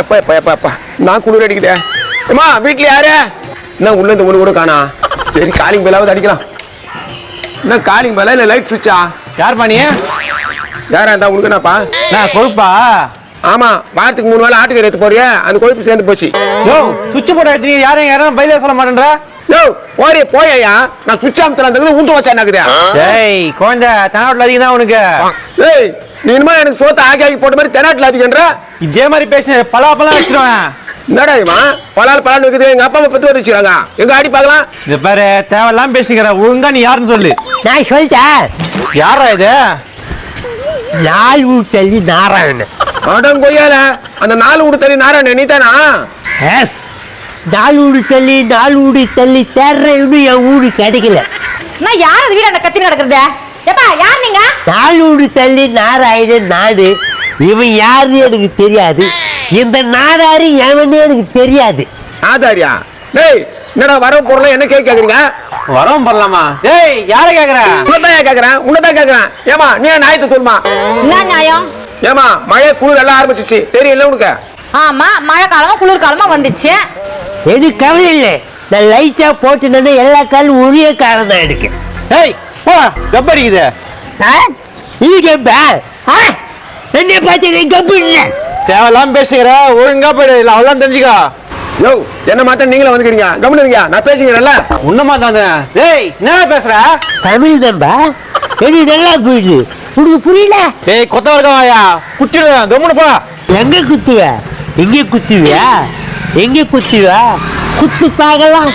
எப்பா எப்பா எப்பா எப்பா. நான் குளிர் அடிக்குதே அம்மா வீட்ல யாரு? என்ன உள்ள இந்த ஒண்ணு கூட காணா. சரி காலிங் பெல்லாவது அடிக்கலாம். என்ன காலிங் பெல்லா இல்ல லைட் சுவிட்சா யார் பண்ணி யாரா இருந்தா உனக்கு என்னப்பா நான் கொழுப்பா? ஆமா வாரத்துக்கு மூணு வேளை ஆட்டுக்கறி எடுத்து போறியா அந்த கொழுப்பு சேர்ந்து போச்சு. யோ சுவிட்ச் போட எடுத்து யாரும் யாரும் பயில சொல்ல மாட்டேன்ற? யோ போறே போயா நான் சுவிட்ச் அமுத்தல அந்த ஊந்து வச்சா எனக்குது டேய் குழந்தை தனாவட்டில் அதிகம் தான் உனக்கு. ஏய் நீ இனிமே எனக்கு சோத்த ஆக்கி ஆக்கி போட்ட மாதிரி தெனாட்டில் அதிகன்ற இதே மாதிரி பேசின பலா பழம் வச்சிருவேன். என்னடா இவன்? பலால் பலால் வைக்கிறது எங்க அப்பா அம்மா பத்து வர வச்சுக்கிறாங்க எங்க ஆடி பார்க்கலாம்? இது பாரு தேவையில்லாம் பேசிக்கிற ஒழுங்கா நீ யாருன்னு சொல்லு. நான் சொல்லிட்டேன். யாரா இது? நாள் ஊட்டலி நாராயணன். அடம் கொய்யால அந்த நாலு விடு தண்ணி நாராயண நீ தானா நாலு ஊடு தள்ளி நாலு ஊடு தள்ளி தேர்ற இன்னும் என் ஊடு கிடைக்கல. நான் யார் அது வீடு அந்த கத்தி நடக்கிறது எப்பா யார் நீங்க? நாலு ஊடு தள்ளி நாராயணன் நாடு. இவன் யாருன்னு எனக்கு தெரியாது. இந்த நாடாரு எவனே எனக்கு தெரியாது. ஆதாரியா டேய் என்னடா வர பொருளை என்ன கேட்க கேக்குறீங்க? வரவும் பண்ணலாமா டேய் யார கேக்குற? உன்னதான் கேக்குறேன்? உன்னதான் கேக்குறேன். ஏமா நீ நாயத்தை சொல்லுமா? என்ன நியாயம்? ஏமா மழை குளிர் எல்லாம் ஆரம்பிச்சிச்சு. தெரியல உனக்கு? ஆமா மழை காலமா குளிர் காலமா வந்துச்சு. எனக்கு கவலை இல்லை. நான் லைட்டா போட்டுனேன்னு எல்லா காலும் ஒரே காலம் தான் எனக்கு டேய் போ. கப் அடிக்குது. நீ கேப்ப? என்ன பார்த்து கப்பு இல்லை. தேவையில்லாம் பேசுகிற. ஒழுங்கா போயிடு. இல்ல அவ்வளவு தெரிஞ்சுக்கோ. யோ என்ன மாத்த நீங்களே வந்துக்கிறீங்க? கவனிங்க நான் பேசுகிறேன்ல உன்னமா தான். டேய் என்ன பேசுற? தமிழ் தம்பா எனக்கு நல்லா போயிடுது உனக்கு புரியல. டேய் கொத்த வரக்கவாயா குத்திடுவேன் கம்முனு போ எங்க குத்துவ? எங்க குத்துவியா? எங்க குத்துவ? குத்து பார்க்கலாம்